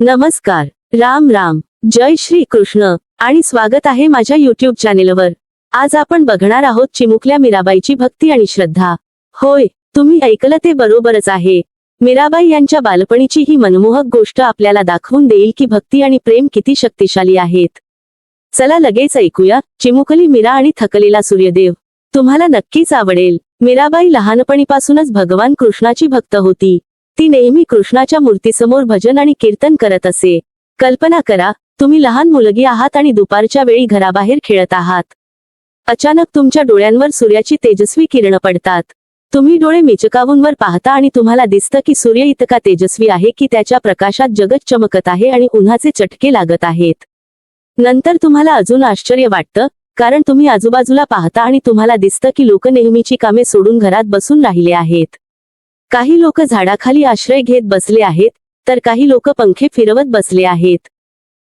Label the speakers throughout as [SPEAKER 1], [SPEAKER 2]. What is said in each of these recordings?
[SPEAKER 1] नमस्कार. राम राम. जय श्री कृष्ण. आणि स्वागत आहे माझ्या युट्यूब चॅनेलवर आज आपण बघणार आहोत चिमुकल्या मीराबाईची भक्ती आणि श्रद्धा. होय तुम्ही ऐकलं ते बरोबरच आहे. मीराबाई यांच्या बालपणीची ही मनमोहक गोष्ट आपल्याला दाखवून देईल की भक्ती आणि प्रेम किती शक्तिशाली आहेत. चला लगेच ऐकूया चिमुकली मीरा आणि थकलेला सूर्यदेव. तुम्हाला नक्कीच आवडेल. मीराबाई लहानपणीपासूनच भगवान कृष्णाची भक्त होती. ती नेहमी कृष्णाच्या मूर्तीसमोर भजन आणि कीर्तन करत असे. कल्पना करा तुम्ही लहान मुलगी आहात आणि दुपारच्या वेळी घराबाहेर खेळत आहात. अचानक तुमच्या डोळ्यांवर सूर्याची तेजस्वी किरण पडतात. तुम्ही डोळे मिचकावून वर पाहता आणि तुम्हाला दिसतं की सूर्य इतका तेजस्वी आहे की त्याच्या प्रकाशात जगत चमकत आहे आणि उन्हाचे चटके लागत आहेत. नंतर तुम्हाला अजून आश्चर्य वाटतं कारण तुम्ही आजूबाजूला पाहता आणि तुम्हाला दिसतं की लोक नेहमीची कामे सोडून घरात बसून राहिले आहेत. काही लोक झाडाखाली आश्रय घेत बसले आहेत तर काही लोक पंखे फिरवत बसले आहेत.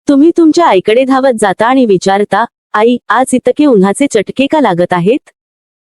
[SPEAKER 1] तुम्ही तुमच्या आईकडे धावत जाता आणि विचारता आई आज इतके उन्हाचे चटके का लागत आहेत?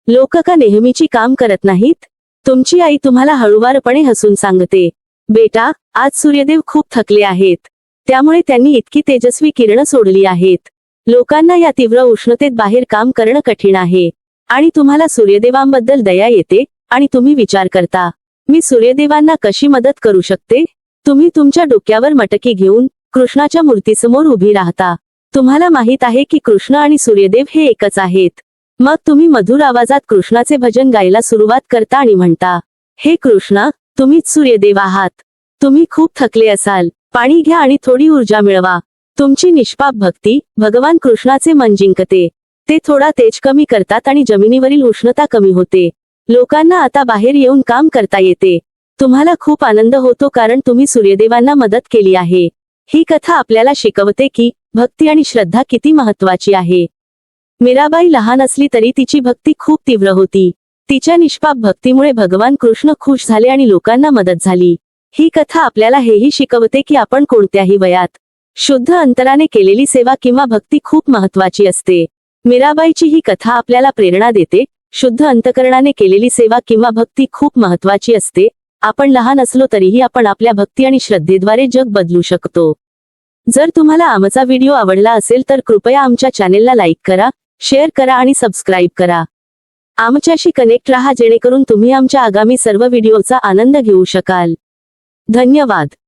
[SPEAKER 1] लोक का नेहमीची काम करत नाहीत? तुमची आई तुम्हाला हळुवारपणे हसून सांगते बेटा आज सूर्यदेव खूप थकले आहेत. त्यामुळे त्यांनी इतकी तेजस्वी किरण सोडली आहेत. लोकांना या तीव्र उष्णतेत बाहेर काम करणं कठीण आहे. आणि तुम्हाला सूर्यदेवांबद्दल दया येते आणि तुम्ही विचार करता. मी सूर्यदेवांना कशी मदत करू शकते? तुम्ही तुमच्या डोक्यावर मटकी घेऊन कृष्णाच्या मूर्तीसमोर उभी राहता. तुम्हाला माहीत आहे की कृष्ण आणि सूर्यदेव हे एकच आहेत. मग तुम्ही मधुर आवाजात कृष्णाचे भजन गायला सुरुवात करता आणि म्हणता हे कृष्णा तुम्हीच सूर्यदेव आहात. तुम्ही खूप थकले असाल. पाणी घ्या आणि थोडी ऊर्जा मिळवा. तुमची निष्पाप भक्ती भगवान कृष्णाचे मन जिंकते. ते थोडा तेज कमी करतात आणि जमिनीवरील उष्णता कमी होते. लोकांना आता बाहेर येऊन काम करता येते. तुम्हाला खूप आनंद होतो कारण तुम्ही सूर्यदेवांना मदत केली आहे. ही कथा आपल्याला शिकवते की भक्ती आणि श्रद्धा किती महत्वाची आहे. मीराबाई लहान असली तरी तिची भक्ती खूप तीव्र होती. तिच्या निष्पाप भक्तीमुळे भगवान कृष्ण खुश झाले आणि लोकांना मदत झाली. ही कथा आपल्याला हेही शिकवते की आपण कोणत्याही वयात शुद्ध अंतराने केलेली सेवा किंवा भक्ती खूप महत्वाची असते. मीराबाईची ही कथा आपल्याला प्रेरणा देते शुद्ध अंतकरणाने केलेली सेवा किंवा भक्ती खूप महत्वाची असते. आपण लहान असलो तरीही आपण आपल्या भक्ती आणि श्रद्धेद्वारे जग बदलू शकतो. जर तुम्हाला आमचा व्हिडिओ आवडला असेल तर कृपया आमच्या चॅनेलला लाईक करा शेअर करा आणि सबस्क्राईब करा. आमच्याशी कनेक्ट रहा जेणेकरून तुम्ही आमच्या आगामी सर्व व्हिडिओचा आनंद घेऊ शकाल. धन्यवाद.